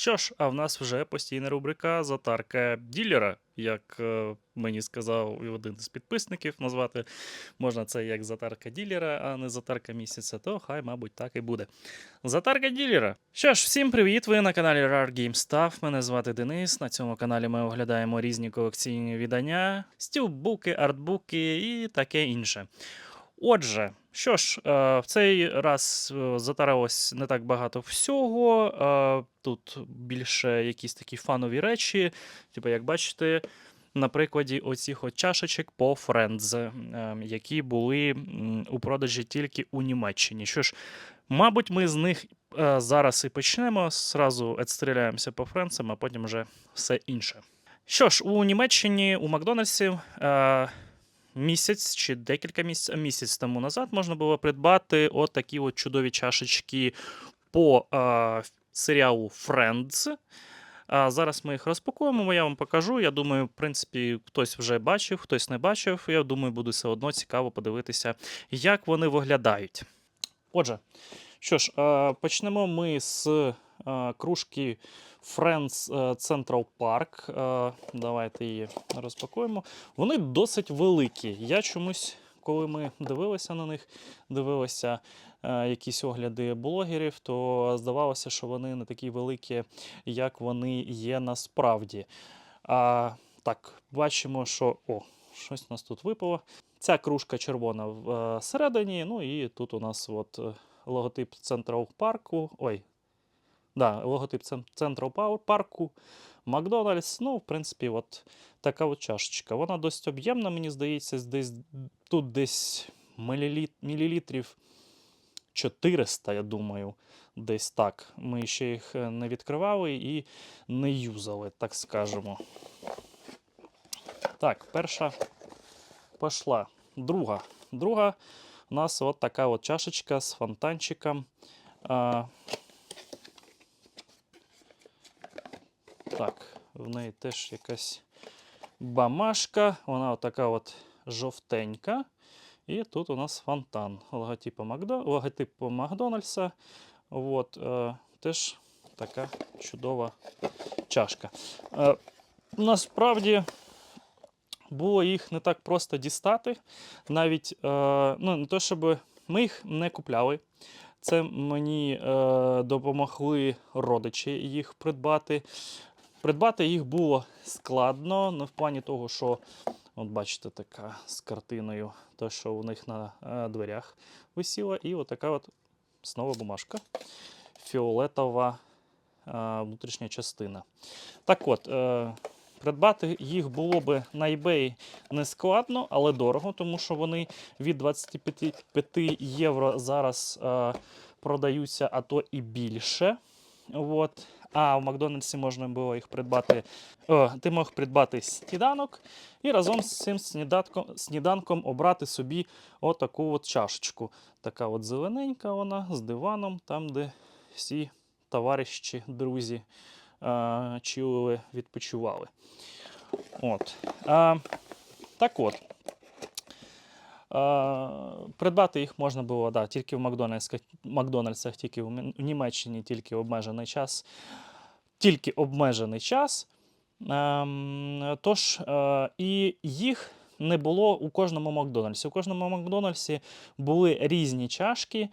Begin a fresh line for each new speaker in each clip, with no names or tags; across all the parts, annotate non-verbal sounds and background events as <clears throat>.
Що ж, а в нас вже постійна рубрика Затарка ділера. Як е, мені сказав один з підписників назвати, можна це як затарка ділера, а не затарка місяця, то хай, мабуть, так і буде. Затарка ділера. Що ж, всім привіт! Ви на каналі Rare Game Stuff. Мене звати Денис. На цьому каналі ми оглядаємо різні колекційні видання, стілбуки, артбуки і таке інше. Отже, що ж, е, в цей раз е, затарилось не так багато всього. е, Тут більше якісь такі фанові речі. Типу, як бачите, на прикладі оцих от чашечок по е, які були у продажі тільки у Німеччині. Що ж, мабуть, ми з них зараз і почнемо. Зразу відстріляємося по Френцам, а потім вже все інше. Що ж, у Німеччині у Макдональдсі місяць чи декілька місяць, місяць тому назад можна було придбати от от чудові чашечки по е, серіалу Friends. А зараз ми їх розпакуємо, я вам покажу. Я думаю, в принципі, хтось вже бачив, хтось не бачив. Я думаю, буде все одно цікаво подивитися, як вони виглядають. Отже, що ж, почнемо ми з кружки Friends е, Central Park. Е, Давайте її розпакуємо. Вони досить великі. Я чомусь, коли ми дивилися на них, дивилися е, якісь огляди блогерів, то здавалося, що вони не такі великі, як вони є насправді. А, так, бачимо, що. О, щось у нас тут випало. Ця кружка червона всередині, ну і тут у нас от е, логотип Central Парку. Ой, да, логотип Цен- Central Power парку. Макдональдс, ну, в принципі, от така от чашечка. Вона досить об'ємна, мені здається, десь, тут десь міліліт, мілілітрів 400, я думаю, десь так. Ми ще їх е, не відкривали і не юзали, так скажемо. Так, перша пішла. Друга. Друга у нас от така от чашечка з фонтанчиком. Так, в неї теж якась бамашка. Вона така от жовтенька. І тут у нас фонтан. Логотипу. Логотипу Макдональдса. От, е, теж така чудова чашка. Е, насправді було їх не так просто дістати. Навіть е, ну, не то, щоб ми їх не купляли. Це мені е, допомогли родичі їх придбати. Придбати їх було складно, ну, в плані того, що, от бачите, така з картиною, те, що у них на е, дверях висіла, і отака от знову бумажка. Фіолетова е, внутрішня частина. Так от, е, придбати їх було би на eBay не складно, але дорого, тому що вони від 25 євро зараз продаються, а то і більше. От. А в Макдональдсі можна було їх придбати. О, ти мог придбати сніданок і разом з цим сніданком, сніданком обрати собі отаку от чашечку. Така от зелененька вона з диваном, там, де всі товариші, друзі а, чилили, відпочивали. От. А, так от. Придбати їх можна було да, тільки в Макдональдсах, Макдональдсах, тільки в Німеччині, тільки обмежений час. Тільки обмежений час. Ем, тож, е, і їх не було у кожному Макдональдсі. У кожному Макдональдсі були різні чашки.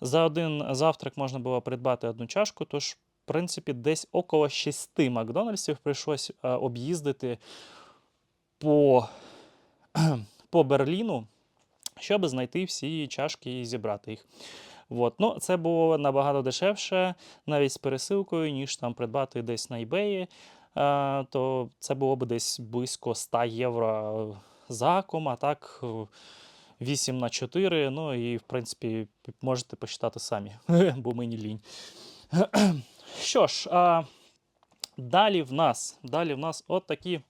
За один завтрак можна було придбати одну чашку, тож, в принципі, десь около шести Макдональдсів прийшлось е, об'їздити по, <clears throat> по Берліну, щоб знайти всі чашки і зібрати їх. От. Ну, це було набагато дешевше, навіть з пересилкою, ніж там придбати десь на eBay. То це було б десь близько 100 євро заком, а так е, 8 на 4. Ну і, в принципі, можете посчитати самі, <laughs> бо мені лінь. <clears throat> Що ж, а, далі в нас, далі в нас от такі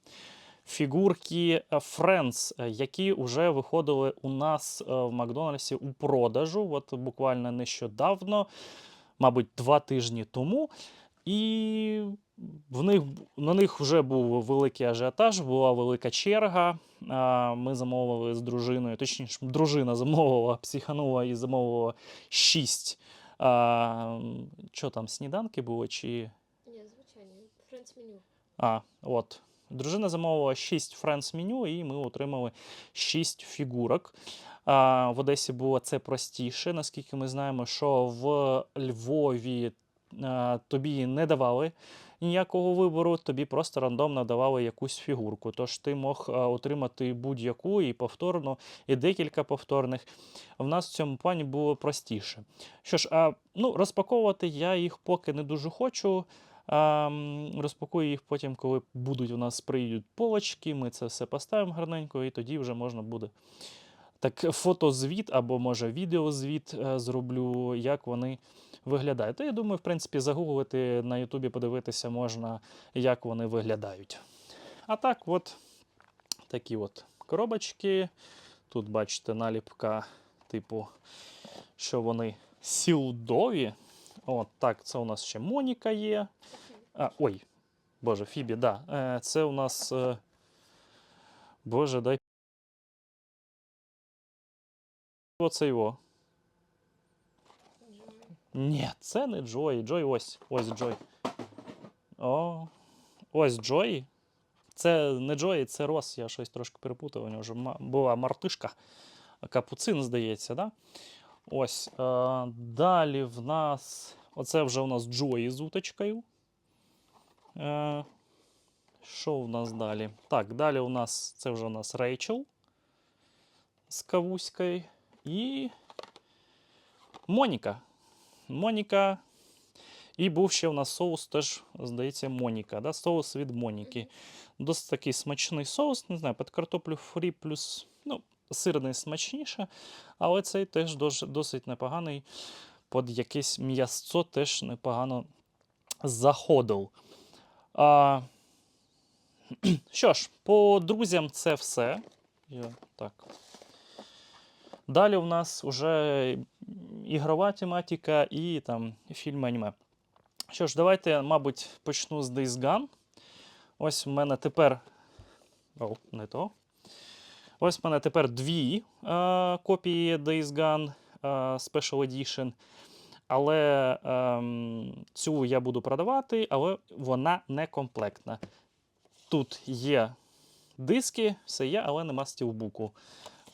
фігурки Friends, е, які вже виходили у нас е, в Макдональдсі у продажу. От буквально нещодавно, мабуть, два тижні тому. І в них, на них вже був великий ажіотаж, була велика черга. Ми замовили з дружиною, точніше, дружина замовила, психанула і замовила 6. А, що там, сніданки було? Чи
Ні, звичайно. звичайний. Френц меню.
А, от. Дружина замовила 6 Friends меню, і ми отримали 6 фігурок. В Одесі було це простіше, наскільки ми знаємо, що в Львові тобі не давали ніякого вибору, тобі просто рандомно давали якусь фігурку. Тож ти мог отримати будь-яку і повторну, і декілька повторних. В нас в цьому плані було простіше. Що ж, а, ну, розпаковувати я їх поки не дуже хочу. Розпакую їх потім, коли будуть у нас прийдуть полочки, ми це все поставимо гарненько, і тоді вже можна буде так фотозвіт або може відеозвіт е, зроблю, як вони виглядають. Та я думаю, в принципі, загуглити на Ютубі, подивитися можна, як вони виглядають. А так, от такі от коробочки. Тут бачите наліпка, типу, що вони сілдові. От так, це у нас ще Моніка є. А, ой, Боже, Фібі, да. Е, це у нас. Е, Боже, дай. Оце його. Ні, це не Джой. Джой ось. Ось Джой. О, ось Джой. Це не Джой, це Рос. Я щось трошки перепутав. У нього вже була мартишка. Капуцин, здається, да? Ось. Е, далі в нас. Оце вже у нас Джої з уточкою. Е, що в нас далі? Так, далі у нас це вже у нас Рейчел з Кавуською. І Моніка. Моніка. І був ще у нас соус, теж, здається, Моніка. Да? Соус від Моніки. Досить такий смачний соус, не знаю, під картоплю фрі плюс ну, сирний смачніше, але цей теж досить непоганий. Під якесь м'ясо теж непогано заходив. А, <clears throat> що ж, по друзям це все. Я, так. Далі у нас вже ігрова тематика і там фільми аніме. Що ж, давайте, мабуть, почну з Days Gone. Ось в мене тепер. О, не то. Ось в мене тепер дві е, копії Days Gone е, Special Edition. Але ем, цю я буду продавати, але вона не комплектна. Тут є диски, все є, але нема стілбуку.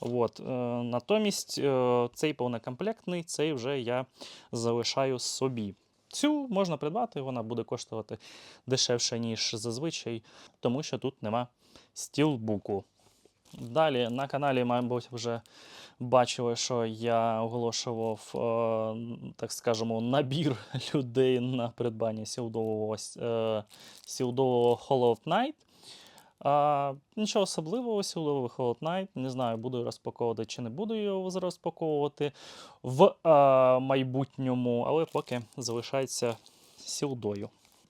От, е, натомість е, цей повнокомплектний, цей вже я залишаю собі. Цю можна придбати, вона буде коштувати дешевше, ніж зазвичай, тому що тут нема стілбуку. Далі на каналі, мабуть, вже бачили, що я оголошував, е, так скажемо, набір <laughs> людей на придбання сілдового, е, сілдового Hollow Knight. А, нічого особливого, сілдовий Hollow Knight. Не знаю, буду розпаковувати чи не буду його розпаковувати в а, майбутньому, але поки залишається сілдою.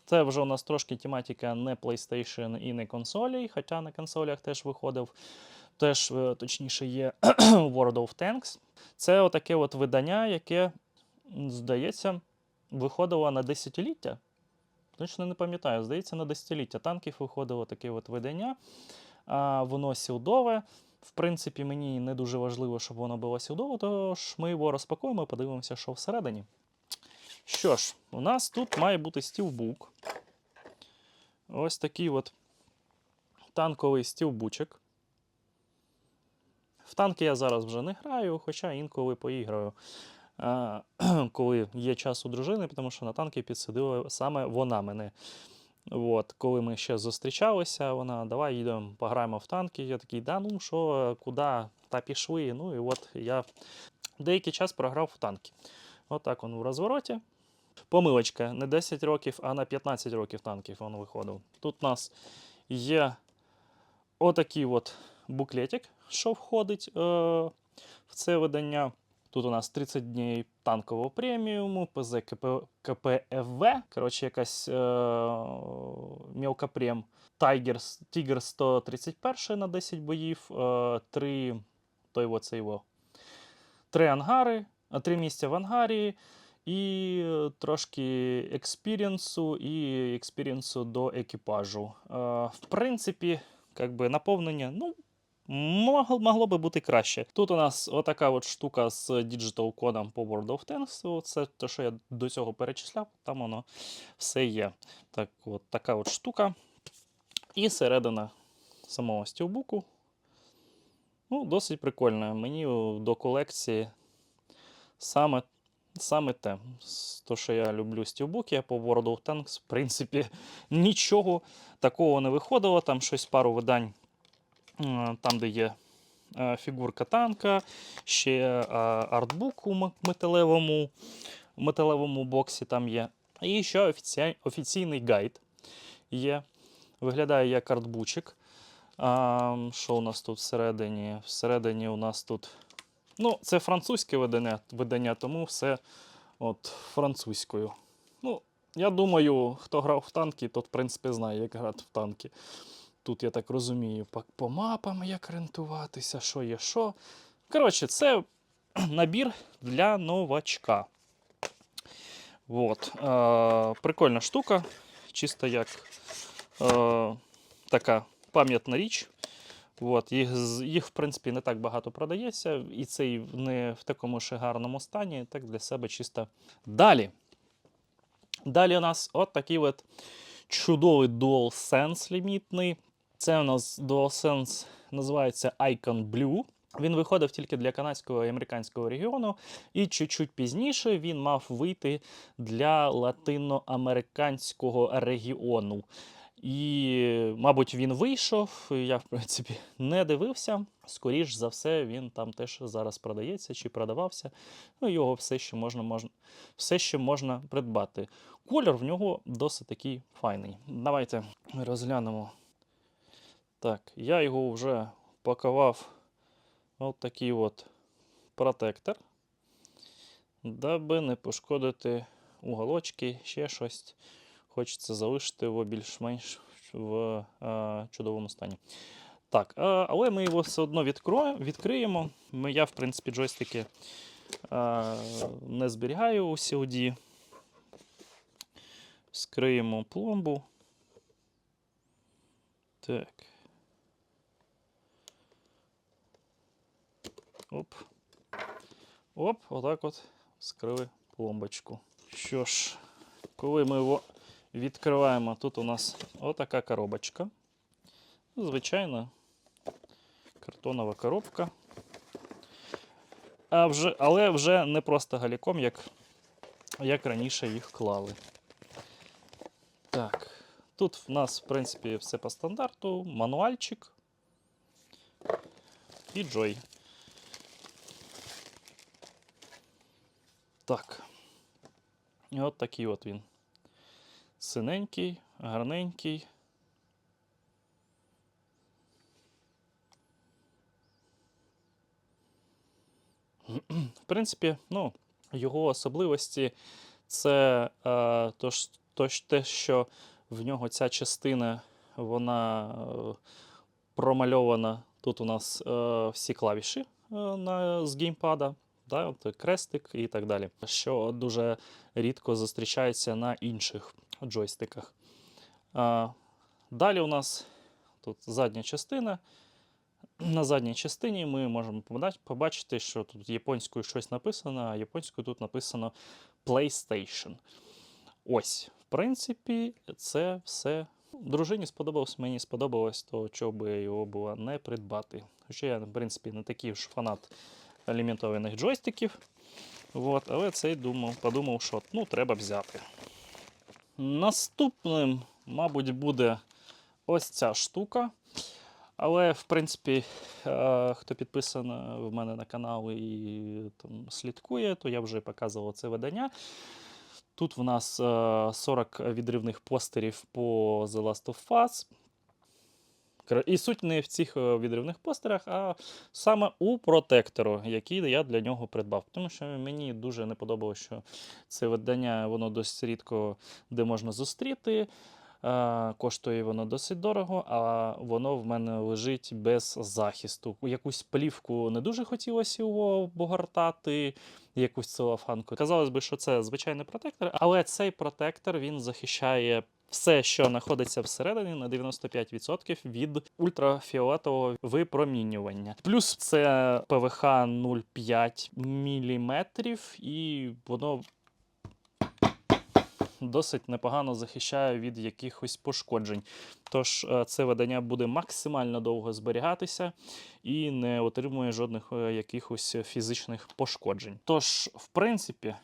Це вже у нас трошки тематика не PlayStation і не консолі, хоча на консолях теж виходив. Теж, е, точніше, є <clears throat> World of Tanks. Це отаке от видання, яке, здається, виходило на десятиліття. Точно не пам'ятаю, здається, на десятиліття танків виходило таке от видання. А, воно сілдове. В принципі, мені не дуже важливо, щоб воно було сілдове, тож ми його розпакуємо і подивимося, що всередині. Що ж, у нас тут має бути стілбук. Ось такий от танковий стілбучик. В танки я зараз вже не граю, хоча інколи поіграю, <clears throat> коли є час у дружини, тому що на танки підсадила саме вона мене. От, коли ми ще зустрічалися, вона давай їдемо, пограємо в танки. Я такий, да, ну що, куди, та пішли. Ну і от я деякий час програв в танки. Отак он у розвороті. Помилочка, не 10 років, а на 15 років танків він виходив. Тут у нас є отакий от буклетик, що входить е, в це видання. Тут у нас 30 днів танкового преміуму, ПЗ КП, КПФВ, коротше, якась е, мілкапрем. Тайгер, Тігр 131 на 10 боїв, е, 3, той цей во, 3 ангари, 3 місця в ангарі, і трошки експірієнсу і експірієнсу до екіпажу. Е, в принципі, как би наповнення, ну, Могло, би бути краще. Тут у нас отака от штука з Digital кодом по World of Tanks. Це те, що я до цього перечисляв, там воно все є. Так, от така от штука. І середина самого стілбуку. Ну, досить прикольно. Мені до колекції саме, саме те. То, що я люблю стілбуки, а по World of Tanks, в принципі, <laughs> нічого такого не виходило. Там щось пару видань, там, де є е, фігурка танка, ще е, артбук у металевому, металевому боксі там є. І ще офіці... офіційний гайд є. Виглядає як артбучик. А, що у нас тут всередині? Всередині у нас тут. Ну, це французьке видання, видання, тому все от французькою. Ну, я думаю, хто грав в танки, тот, в принципі, знає, як грати в танки. Тут, я так розумію, по, мапам як орієнтуватися, що є що. Коротше, це <clears throat> набір для новачка. От. Е, прикольна штука. Чисто як е, така пам'ятна річ. От, їх, їх, в принципі, не так багато продається, і цей не в такому ще гарному стані, так для себе чисто. Далі. Далі у нас от такий от чудовий DualSense лімітний. Це у нас DualSense називається Icon Blue. Він виходив тільки для канадського і американського регіону, і чуть-чуть пізніше він мав вийти для латиноамериканського регіону. І, мабуть, він вийшов. Я, в принципі, не дивився. Скоріш за все, він там теж зараз продається чи продавався. Ну, його все ще можна, можна, все ще можна придбати. Колір в нього досить такий файний. Давайте розглянемо. Так, я його вже пакував от такий от протектор, даби не пошкодити уголочки, ще щось. Хочеться залишити його більш-менш в е, чудовому стані. Так, е, але ми його все одно відкриємо. Я, в принципі, джойстики е, не зберігаю у COD. Скриємо пломбу. Так. Оп. Оп, отак от скрили пломбочку. Що ж, коли ми його відкриваємо, тут у нас отака коробочка. Звичайна картонова коробка. А вже, але вже не просто галіком, як, як раніше їх клали. Так, тут в нас, в принципі, все по стандарту, мануальчик і Joy. Так. І от такий от він. Синенький, гарненький. В принципі, ну, його особливості це е, то, ж- то, те, що в нього ця частина, вона е, промальована. Тут у нас е, всі клавіші е, на, з геймпада, да, от крестик і так далі. Що дуже рідко зустрічається на інших джойстиках. А, далі у нас тут задня частина. На задній частині ми можемо побачити, що тут японською щось написано, а японською тут написано PlayStation. Ось, в принципі, це все. Дружині сподобалось, мені сподобалось, то чого би його було не придбати. Хоча я, в принципі, не такий ж фанат аліментованих джойстиків. От, але цей думав, подумав, що ну, треба взяти. Наступним, мабуть, буде ось ця штука. Але, в принципі, е, хто підписаний в мене на канал і там, слідкує, то я вже показував це видання. Тут в нас е, 40 відривних постерів по The Last of Us. І суть не в цих е, відривних постерах, а саме у протектору, який я для нього придбав. Тому що мені дуже не подобалося, що це видання воно досить рідко де можна зустріти. Е, Коштує воно досить дорого, а воно в мене лежить без захисту. Якусь плівку не дуже хотілося його обгортати, якусь целофанку. Казалось би, що це звичайний протектор, але цей протектор він захищає все, що знаходиться всередині, на 95% від ультрафіолетового випромінювання. Плюс це ПВХ 0,5 мм, і воно досить непогано захищає від якихось пошкоджень. Тож е, це видання буде максимально довго зберігатися і не отримує жодних е, якихось фізичних пошкоджень. Тож, в принципі,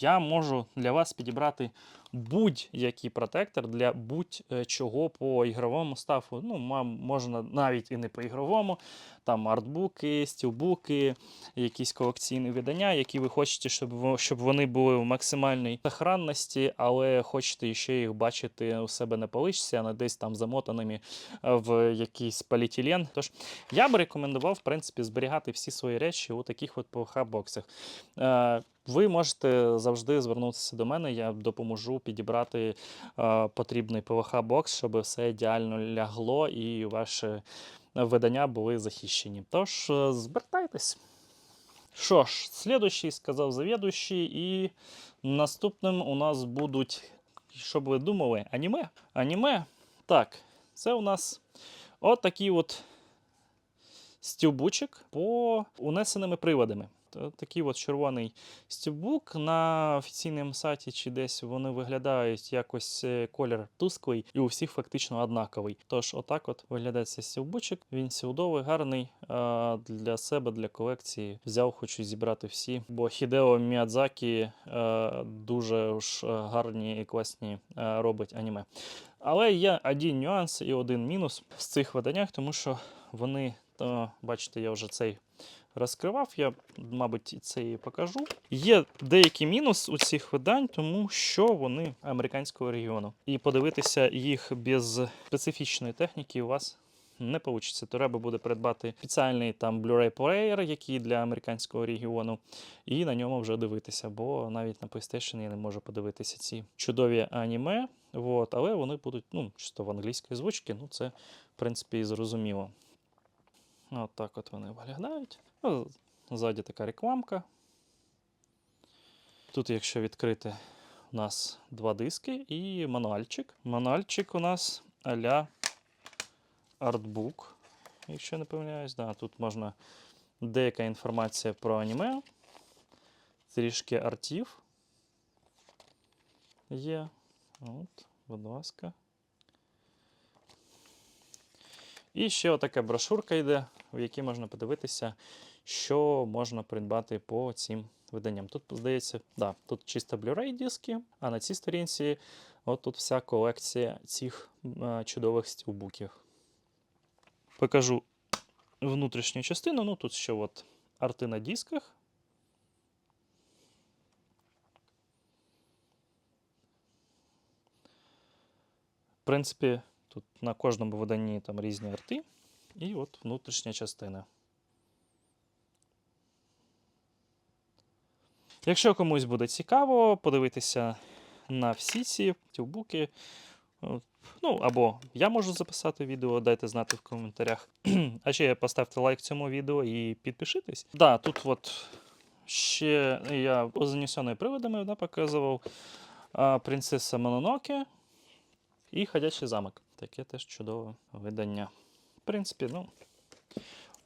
я можу для вас підібрати будь-який протектор для будь-чого по ігровому стафу. Ну, можна навіть і не по ігровому, там артбуки, стілбуки, якісь колекційні видання, які ви хочете, щоб, щоб вони були в максимальній сохранності, але хочете ще їх бачити у себе на поличці, а не десь там замотаними е, в якийсь поліетилен. Тож я би рекомендував, в принципі, зберігати всі свої речі у таких от PVH-боксах. Е, ви можете завжди звернутися до мене, я допоможу підібрати е, потрібний PVH-бокс, щоб все ідеально лягло і ваші видання були захищені. Тож, е, звертайтесь. Що ж, слідуючий сказав завідуючий, і наступним у нас будуть, щоб ви думали, аніме. Аніме. Так, це у нас от такий от стюбучик по унесеними приводами. Т- Такий от червоний стюбук на офіційному сайті чи десь вони виглядають якось е, колір тусклий і у всіх фактично однаковий. Тож, отак от виглядає цей стюбучик. Він сілдовий, гарний для себе, для колекції. Взяв, хочу зібрати всі. Бо Хідео Міядзакі е, дуже ж е, гарні і класні е, робить аніме. Але є один нюанс і один мінус в цих виданнях, тому що вони, то, бачите, я вже цей розкривав, я, мабуть, це і покажу. Є деякий мінус у цих видань, тому що вони американського регіону. І подивитися їх без специфічної техніки у вас не вийде. Треба буде придбати спеціальний там Blu-ray плеєр, який для американського регіону, і на ньому вже дивитися, бо навіть на PlayStation я не можу подивитися ці чудові аніме. От, але вони будуть ну, чисто в англійській звучці, ну це, в принципі, і зрозуміло. От так от вони виглядають. Ну, Ззаді така рекламка. Тут, якщо відкрити, у нас два диски і мануальчик. Мануальчик у нас а-ля артбук, якщо не помиляюсь. Да, тут можна деяка інформація про аніме, трішки артів є. От, будь ласка. І ще отака брошурка йде, в якій можна подивитися, що можна придбати по цим виданням. Тут, здається, да, тут чисто Blu-ray диски, а на цій сторінці от тут вся колекція цих е, чудових стілбуків. Покажу внутрішню частину. Ну, тут ще от арти на дисках. В принципі, тут на кожному виданні там різні арти. І от внутрішня частина. Якщо комусь буде цікаво подивитися на всі ці тюбуки, ну або я можу записати відео, дайте знати в коментарях. <clears throat> А ще поставте лайк цьому відео і підпишитесь. Да, тут от ще я з приводами да, показував а, принцеса Мононоке і Ходячий замок. Таке теж чудове видання. В принципі, ну.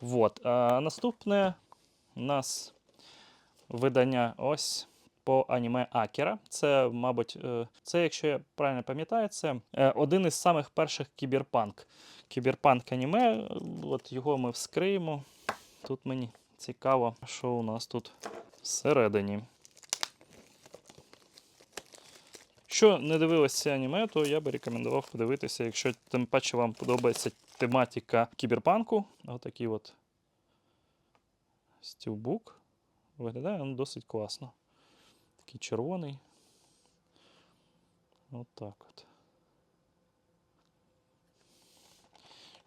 Вот. А, наступне у нас видання ось по аніме Акера. Це, мабуть, е, це, якщо я правильно пам'ятаю, це е, один із самих перших кіберпанк. Кіберпанк аніме. От його ми вскриємо. Тут мені цікаво, що у нас тут всередині. Що не дивилися аніме, то я би рекомендував подивитися, якщо тим паче вам подобається тематика кіберпанку. Отакий от стілбук. Виглядає він досить класно. Такий червоний. От от.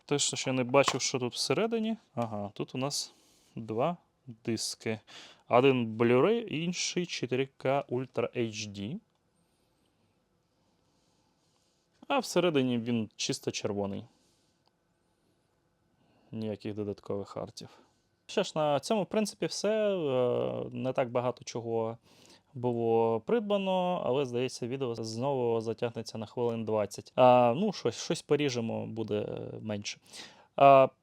Те, що ще не бачив, що тут всередині. Ага, тут у нас два диски. Один Blu-ray, інший 4K Ultra HD. А всередині він чисто червоний. Ніяких додаткових артів. Що ж, на цьому, в принципі, все. Е, Не так багато чого було придбано, але здається, відео знову затягнеться на хвилин 20. А, ну, щось, щось поріжемо, буде менше.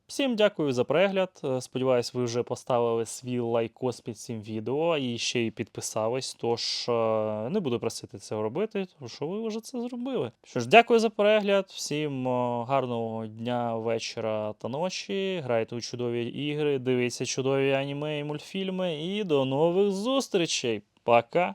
Всім дякую за перегляд. Е, Сподіваюсь, ви вже поставили свій лайкос під цим відео і ще й підписались. Тож е, не буду просити це робити, тому що ви вже це зробили. Що ж, дякую за перегляд. Всім е, гарного дня, вечора та ночі. Грайте у чудові ігри, дивіться чудові аніме і мультфільми. І до нових зустрічей. Пока!